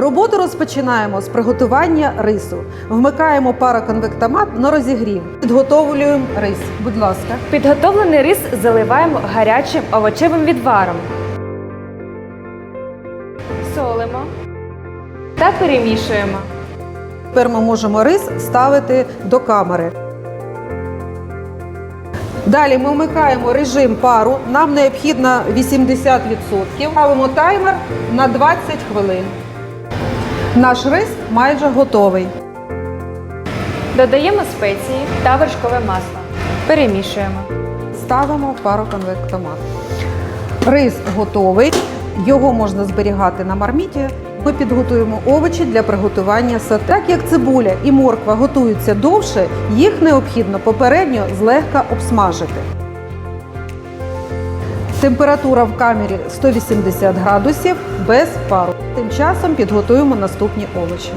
Роботу розпочинаємо з приготування рису. Вмикаємо пароконвектомат на розігрів. Підготовлюємо рис. Будь ласка. Підготовлений рис заливаємо гарячим овочевим відваром. Солимо та перемішуємо. Тепер ми можемо рис ставити до камери. Далі ми вмикаємо режим пару. Нам необхідно 80%. Ставимо таймер на 20 хвилин. Наш рис майже готовий. Додаємо спеції та вершкове масло. Перемішуємо. Ставимо в пароконвектомат. Рис готовий. Його можна зберігати на марміті. Ми підготуємо овочі для приготування сате. Так як цибуля і морква готуються довше, їх необхідно попередньо злегка обсмажити. Температура в камері 180 градусів без пару. Тим часом підготуємо наступні овочі.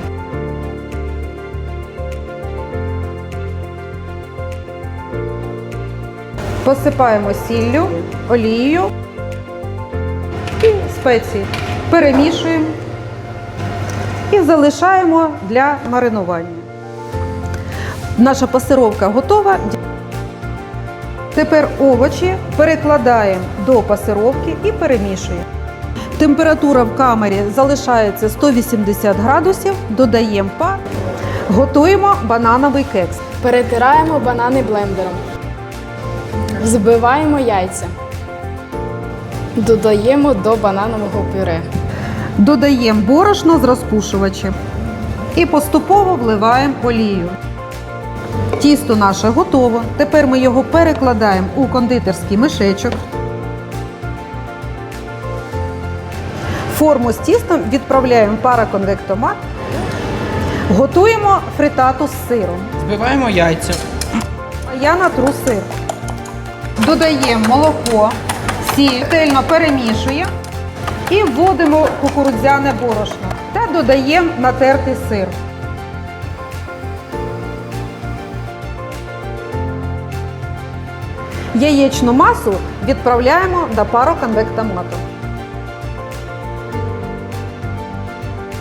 Посипаємо сіллю, олією і спеції. Перемішуємо і залишаємо для маринування. Наша пасировка готова. Тепер овочі перекладаємо до пасировки і перемішуємо. Температура в камері залишається 180 градусів, додаємо пар, готуємо банановий кекс. Перетираємо банани блендером. Збиваємо яйця. Додаємо до бананового пюре. Додаємо борошно з розпушувачем і поступово вливаємо олію. Тісто наше готово. Тепер ми його перекладаємо у кондитерський мішечок. Форму з тістом відправляємо в пароконвектомат. Готуємо фритату з сиром. Збиваємо яйця. Я натру сир. Додаємо молоко, сіль, ретельно перемішуємо і вводимо кукурудзяне борошно та додаємо натертий сир. Яєчну масу відправляємо до пароконвектомату.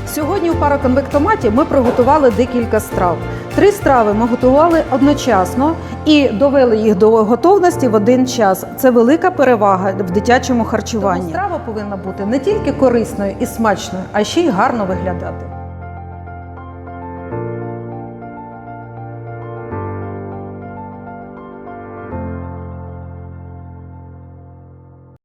Сьогодні у пароконвектоматі ми приготували декілька страв. Три страви ми готували одночасно і довели їх до готовності в один час. Це велика перевага в дитячому харчуванні. Тому страва повинна бути не тільки корисною і смачною, а ще й гарно виглядати.